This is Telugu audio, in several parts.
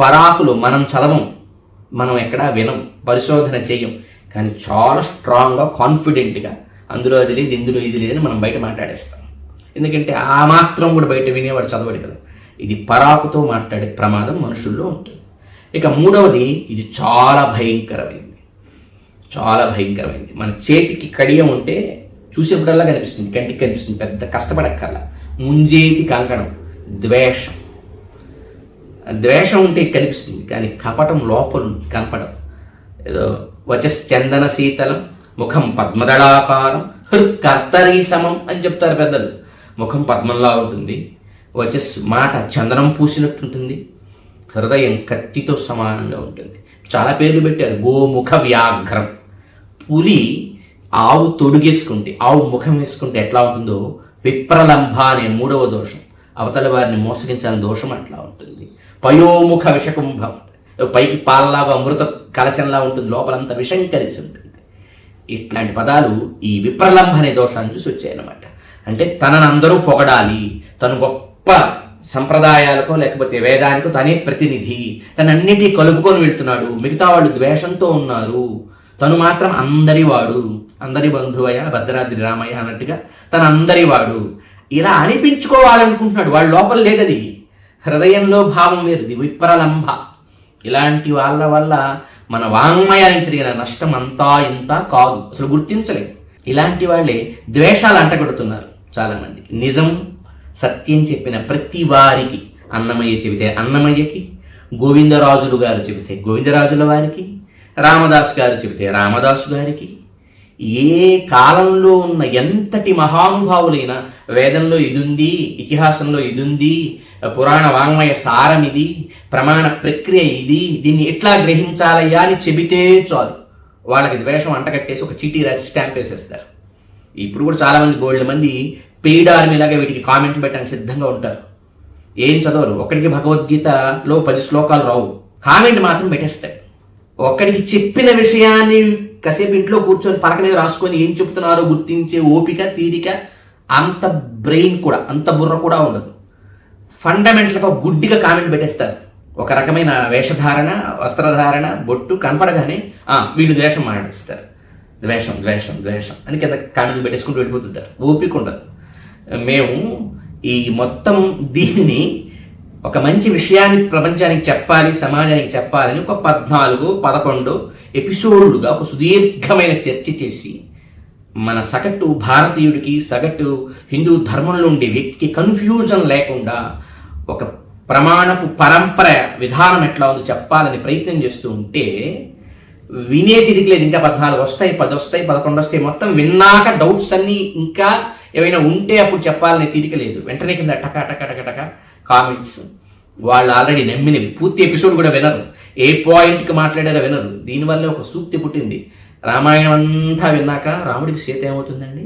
పరాకులు మనం చదవం మనం ఎక్కడా వినం పరిశోధన చేయం. కానీ చాలా స్ట్రాంగ్గా కాన్ఫిడెంట్గా అందులో అది లేదు ఇందులో ఇది లేదని మనం బయట మాట్లాడేస్తాం. ఎందుకంటే ఆ మాత్రం కూడా బయట వినేవాడు చదవడు కదా. ఇది పరాకుతో మాట్లాడే ప్రమాదం మనుషుల్లో ఉంటుంది. ఇక మూడవది ఇది చాలా భయంకరమైంది. చాలా భయంకరమైంది. మన చేతికి కడియం ఉంటే చూసేప్పుడల్లా కనిపిస్తుంది కంటికి కనిపిస్తుంది పెద్ద కష్టపడక్కర్లా. ముంజేతి కంకణం ద్వేషం. ద్వేషం ఉంటే కనిపిస్తుంది కానీ కపటం లోపల కనపడం ఏదో వచశ్చందన శీతలం ముఖం పద్మదళాకారం హృత్ కర్తరీ సమం అని చెప్తారు పెద్దలు. ముఖం పద్మంలా ఉంటుంది వచస్సు మాట చందనం పూసినట్టుంటుంది హృదయం కత్తితో సమానంగా ఉంటుంది. చాలా పేర్లు పెట్టారు గోముఖ వ్యాఘ్రం. పులి ఆవు తొడుగేసుకుంటే ఆవు ముఖం వేసుకుంటే ఎట్లా ఉంటుందో విప్రలంభ అనే మూడవ దోషం. అవతల వారిని మోసగించాలని దోషం అట్లా ఉంటుంది. పయోముఖ విషకుంభం. పైకి పాలలాగా అమృత కలశంలా ఉంటుంది లోపలంతా విషం కలిసి ఉంటుంది. ఇట్లాంటి పదాలు ఈ విప్రలంభ అనే దోషాన్ని చూసి వచ్చాయన్నమాట. అంటే తనను అందరూ పొగడాలి తను గొప్ప సంప్రదాయాలకో లేకపోతే వేదానికో తనే ప్రతినిధి తనన్నిటి కలుపుకొని వెళ్తున్నాడు మిగతా వాళ్ళు ద్వేషంతో ఉన్నారు. తను మాత్రం అందరి వాడు అందరి బంధువయ్య భద్రాద్రి రామయ్య అన్నట్టుగా తను అందరి వాడు. ఇలా అనిపించుకోవాలనుకుంటున్నాడు వాళ్ళ లోపల లేదది. హృదయంలో భావం వేరుది విప్రలంభ. ఇలాంటి వాళ్ళ వల్ల మన వాంగ్మయానికి జరిగిన నష్టం అంతా ఇంత కాదు అసలు గుర్తించలేదు. ఇలాంటి వాళ్ళే ద్వేషాలు అంటగొడుతున్నారు చాలామంది. నిజం సత్యం చెప్పిన ప్రతి వారికి అన్నమయ్య చెబితే అన్నమయ్యకి గోవిందరాజులు గారు చెబితే గోవిందరాజుల వారికి రామదాస్ గారు చెబితే రామదాసు గారికి ఏ కాలంలో ఉన్న ఎంతటి మహానుభావులైనా వేదంలో ఇదుంది ఇతిహాసంలో ఇదుంది పురాణ వాంగ్మయ సారం ఇది ప్రమాణ ప్రక్రియ ఇది దీన్ని ఎట్లా గ్రహించాలయ్యా అని చెబితే చాలు. వాళ్ళకి ద్వేషం అంటకట్టేసి ఒక చీటీ రాసి స్టాంప్ వేసేస్తారు. ఇప్పుడు కూడా చాలామంది గోల్డ్ మంది పెయిడ్ ఆర్మీలాగా వీటికి కామెంట్లు పెట్టడానికి సిద్ధంగా ఉంటారు. ఏం చదవరు? ఒక్కడికి భగవద్గీతలో పది శ్లోకాలు రావు. కామెంట్ మాత్రం పెట్టేస్తాయి. ఒక్కడికి చెప్పిన విషయాన్ని కాసేపు ఇంట్లో కూర్చొని పలక మీద రాసుకొని ఏం చెప్తున్నారో గుర్తించే ఓపిక తీరిక అంత బ్రెయిన్ కూడా అంత బుర్ర కూడా ఉండదు. ఫండమెంటల్గా గుడ్డిగా కామెంట్ పెట్టేస్తారు. ఒక రకమైన వేషధారణ వస్త్రధారణ బొట్టు కనపడగానే వీళ్ళు ద్వేషం మాట్లాడిస్తారు. ద్వేషం ద్వేషం ద్వేషం అని కింద కామెంట్లు పెట్టేసుకుంటూ వెళ్ళిపోతుంటారు. ఓపిక ఉండదు. మేము ఈ మొత్తం దీన్ని ఒక మంచి విషయాన్ని ప్రపంచానికి చెప్పాలి సమాజానికి చెప్పాలని ఒక పద్నాలుగు పదకొండు ఎపిసోడ్లుగా ఒక సుదీర్ఘమైన చర్చ చేసి మన సగటు భారతీయుడికి సగటు హిందూ ధర్మంలో ఉండే వ్యక్తికి కన్ఫ్యూజన్ లేకుండా ఒక ప్రమాణపు పరంపర విధానం ఎట్లా ఉందో చెప్పాలని ప్రయత్నం చేస్తూ ఉంటే వినే తిరిగిలేదు ఇంకా పద్నాలుగు వస్తాయి పది వస్తాయి పదకొండు వస్తాయి. మొత్తం విన్నాక డౌట్స్ అన్నీ ఇంకా ఏమైనా ఉంటే అప్పుడు చెప్పాలని తీరిక లేదు. వెంటనే కింద టక టక టక టక కామెంట్స్ వాళ్ళు ఆల్రెడీ నమ్మినవి. పూర్తి ఎపిసోడ్ కూడా వినరు. ఏ పాయింట్కి మాట్లాడారో వినరు. దీనివల్ల ఒక సూక్తి పుట్టింది. రామాయణం అంతా విన్నాక రాముడికి సీత ఏమవుతుందండి?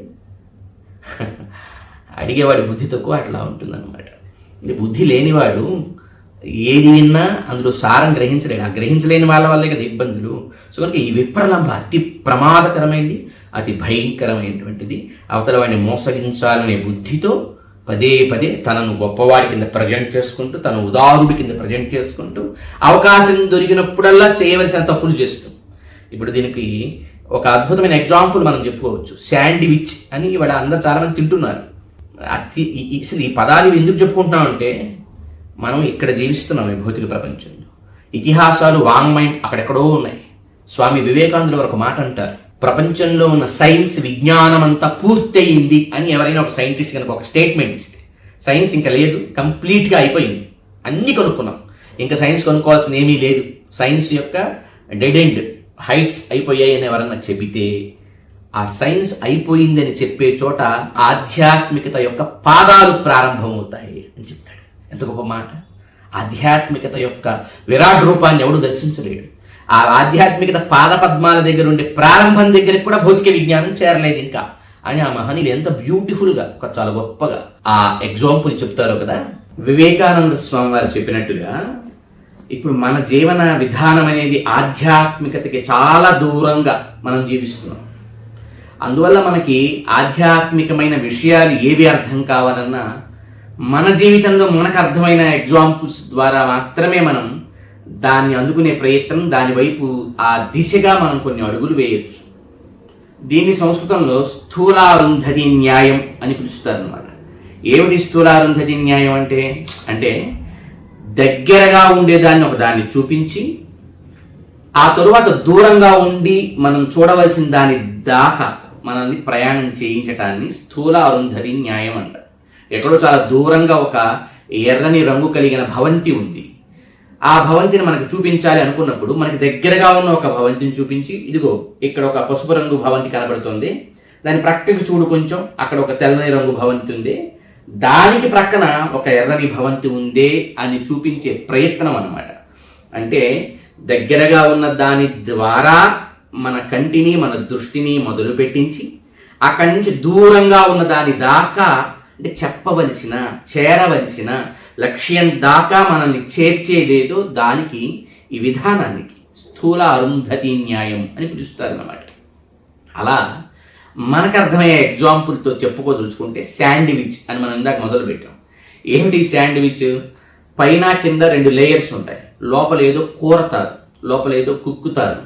అడిగేవాడి బుద్ధి తక్కువ అట్లా ఉంటుందన్నమాట. ఇది బుద్ధి లేనివాడు ఏది విన్నా అందులో సారం గ్రహించలేడు. ఆ గ్రహించలేని వాళ్ళ వల్లే కదా ఇబ్బందులు. సో కనుక ఈ విప్రలంభ అతి ప్రమాదకరమైంది అతి భయంకరమైనటువంటిది. అవతల వాడిని మోసగించాలనే బుద్ధితో పదే పదే తనను గొప్పవాడి కింద ప్రజెంట్ చేసుకుంటూ తన ఉదారుడి కింద ప్రజెంట్ చేసుకుంటూ అవకాశం దొరికినప్పుడల్లా చేయవలసిన తప్పులు చేస్తూ ఇప్పుడు దీనికి ఒక అద్భుతమైన ఎగ్జాంపుల్ మనం చెప్పుకోవచ్చు. శాండ్విచ్ అని ఇవాళ అందరు చాలామంది తింటున్నారు. అతి ఈ- అసలు ఈ పదాలు ఎందుకు చెప్పుకుంటున్నాం అంటే మనం ఇక్కడ జీవిస్తున్నాం ఈ భౌతిక ప్రపంచంలో. ఇతిహాసాలు వాంగ్మయం అక్కడెక్కడో ఉన్నాయి. స్వామి వివేకానందులు ఒక మాట అంటారు. ప్రపంచంలో ఉన్న సైన్స్ విజ్ఞానం అంతా పూర్తయింది అని ఎవరైనా ఒక సైంటిస్ట్ కనుక ఒక స్టేట్మెంట్ ఇస్తే సైన్స్ ఇంకా లేదు కంప్లీట్గా అయిపోయింది. అన్నీ కొనుక్కున్నాం. ఇంకా సైన్స్ కొనుక్కోవాల్సిన ఏమీ లేదు. సైన్స్ యొక్క డెడ్ ఎండ్ హైట్స్ అయిపోయాయి అని ఎవరన్నా చెబితే ఆ సైన్స్ అయిపోయిందని చెప్పే చోట ఆధ్యాత్మికత యొక్క పాదాలు ప్రారంభమవుతాయి అని చెప్తాడు. ఎంత గొప్ప మాట. ఆధ్యాత్మికత యొక్క విరాట్ రూపాన్ని ఎవడు దర్శించలేడు. ఆ ఆధ్యాత్మికత పాద పద్మాల దగ్గర ఉండే ప్రారంభం దగ్గరికి కూడా భౌతిక విజ్ఞానం చేరలేదు ఇంకా. అని ఆ మహనీయులు ఎంత బ్యూటిఫుల్గా ఒక చాలా గొప్పగా ఆ ఎగ్జాంపుల్ చెప్తారో కదా? వివేకానంద స్వామి వారు చెప్పినట్టుగా ఇప్పుడు మన జీవన విధానం అనేది ఆధ్యాత్మికతకి చాలా దూరంగా మనం జీవిస్తున్నాం. అందువల్ల మనకి ఆధ్యాత్మికమైన విషయాలు ఏవి అర్థం కావాలన్నా మన జీవితంలో మనకు అర్థమైన ఎగ్జాంపుల్స్ ద్వారా మాత్రమే మనం దాన్ని అందుకునే ప్రయత్నం దానివైపు ఆ దిశగా మనం కొన్ని అడుగులు వేయవచ్చు దీన్ని సంస్కృతంలో స్థూలారుంధతి న్యాయం అని పిలుస్తారు అన్నమాట ఏమిటి స్థూలారుంధతి న్యాయం అంటే? అంటే దగ్గరగా ఉండేదాన్ని ఒక దాన్ని చూపించి ఆ తరువాత దూరంగా ఉండి మనం చూడవలసిన దాని దాకా మనల్ని ప్రయాణం చేయించటాన్ని స్థూల అరుంధరి న్యాయం అంట. ఎక్కడో చాలా దూరంగా ఒక ఎర్రని రంగు కలిగిన భవంతి ఉంది. ఆ భవంతిని మనకు చూపించాలి అనుకున్నప్పుడు మనకి దగ్గరగా ఉన్న ఒక భవంతిని చూపించి ఇదిగో ఇక్కడ ఒక పసుపు రంగు భవంతి కనబడుతుంది దాని ప్రక్కకి చూడు కొంచెం అక్కడ ఒక తెల్లని రంగు భవంతి ఉంది. దానికి ప్రక్కన ఒక ఎర్రని భవంతి ఉందే అని చూపించే ప్రయత్నం అన్నమాట. అంటే దగ్గరగా ఉన్న దాని ద్వారా మన కంటిని మన దృష్టిని మొదలు పెట్టించి అక్కడి నుంచి దూరంగా ఉన్న దాని దాకా అంటే చెప్పవలసిన చేరవలసిన లక్ష్యం దాకా మనల్ని చేర్చేదేదో దానికి ఈ విధానానికి స్థూల అరుంధతి న్యాయం అని పిలుస్తారు అన్నమాట అలా మనకు అర్థమయ్యే ఎగ్జాంపుల్తో చెప్పుకోదలుచుకుంటే శాండ్విచ్ అని మనం ఇందాక మొదలు పెట్టాం ఏమిటి శాండ్విచ్ పైన కింద రెండు లేయర్స్ ఉంటాయి. లోపల ఏదో కూరతారు లోపల ఏదో కుక్కుతారు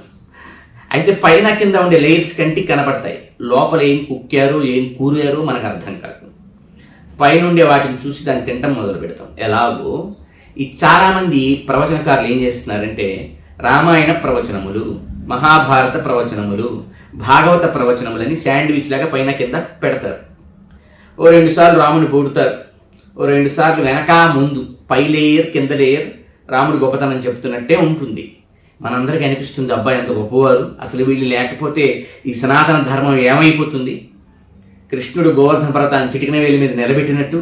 అయితే పైన కింద ఉండే లేయర్స్ కంటి కనపడతాయి లోపల ఏం కుక్కారు ఏం కూరారు మనకు అర్థం కాదు. పైనుండే వాటిని చూసి దాన్ని తినటం మొదలు పెడతాం ఎలాగో? ఈ చాలామంది ప్రవచనకారులు ఏం చేస్తున్నారంటే రామాయణ ప్రవచనములు మహాభారత ప్రవచనములు భాగవత ప్రవచనములని శాండ్విచ్ లాగా పైన కింద పెడతారు. ఓ రెండు సార్లు రాముని పొగుడుతారు ఓ రెండు సార్లు వెనక ముందు పై లేయర్ కింద లేయర్ రాముడు గొప్పతనం చెప్తున్నట్టే ఉంటుంది. మనందరికీ అనిపిస్తుంది అబ్బాయి ఎంత గొప్పవారు. అసలు వీళ్ళు లేకపోతే ఈ సనాతన ధర్మం ఏమైపోతుంది? కృష్ణుడు గోవర్ధన పర్వతాన్ని చిటికిన వేలి మీద నిలబెట్టినట్టు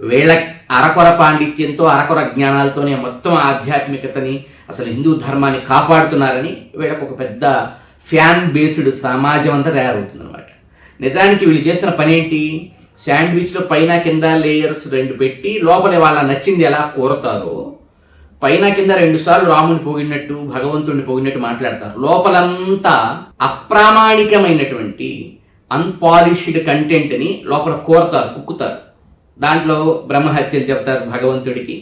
వీళ్ళ అరకొర పాండిత్యంతో అరకొర జ్ఞానాలతోనే మొత్తం ఆధ్యాత్మికతని అసలు హిందూ ధర్మాన్ని కాపాడుతున్నారని వీళ్ళకు ఒక పెద్ద ఫ్యాన్ బేస్డ్ సమాజం అంతా తయారవుతుంది అనమాట నిజానికి వీళ్ళు చేస్తున్న పని ఏంటి శాండ్విచ్లో పైన కింద లేయర్స్ రెండు పెట్టి లోపల వాళ్ళ నచ్చింది ఎలా కోరతారో పైన కింద రెండు సార్లు రాముని పోగినట్టు భగవంతుడిని పోగినట్టు మాట్లాడతారు. లోపలంతా అప్రామాణికమైనటువంటి అన్పాలిష్డ్ కంటెంట్ని లోపల కోరతారు కుక్కుతారు. దాంట్లో బ్రహ్మహత్యలు చెప్తారు భగవంతుడికి.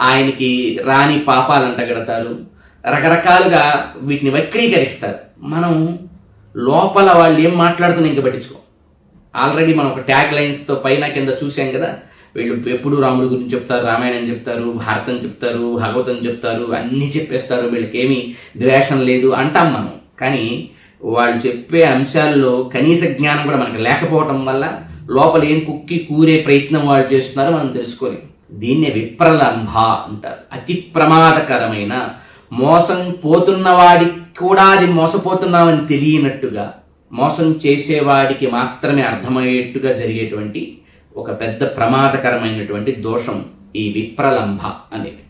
ఆయనకి రాని పాపాలు అంటగడతారు రకరకాలుగా వీటిని వక్రీకరిస్తారు. మనం లోపల వాళ్ళు ఏం మాట్లాడుతున్నా ఇంకా పట్టించుకో. ఆల్రెడీ మనం ఒక ట్యాగ్ లైన్స్తో పైన కింద చూసాం కదా వీళ్ళు ఎప్పుడు రాముడి గురించి చెప్తారు రామాయణం చెప్తారు భారతం చెప్తారు భాగవతం చెప్తారు అన్నీ చెప్పేస్తారు వీళ్ళకి ఏమీ ద్వేషం లేదు అంటాం మనం. కానీ వాళ్ళు చెప్పే అంశాల్లో కనీస జ్ఞానం కూడా మనకు లేకపోవటం వల్ల లోపల ఏం కుక్కి కూరే ప్రయత్నం వాళ్ళు చేస్తున్నారో మనం తెలుసుకోలేం. దీన్నే విప్రలంభ అంటారు. అతి ప్రమాదకరమైన మోసం పోతున్నవాడికి కూడా అది మోసపోతున్నామని తెలియనట్టుగా మోసం చేసేవాడికి మాత్రమే అర్థమయ్యేట్టుగా జరిగేటువంటి ఒక పెద్ద ప్రమాదకరమైనటువంటి దోషం ఈ విప్రలంభ అనేది.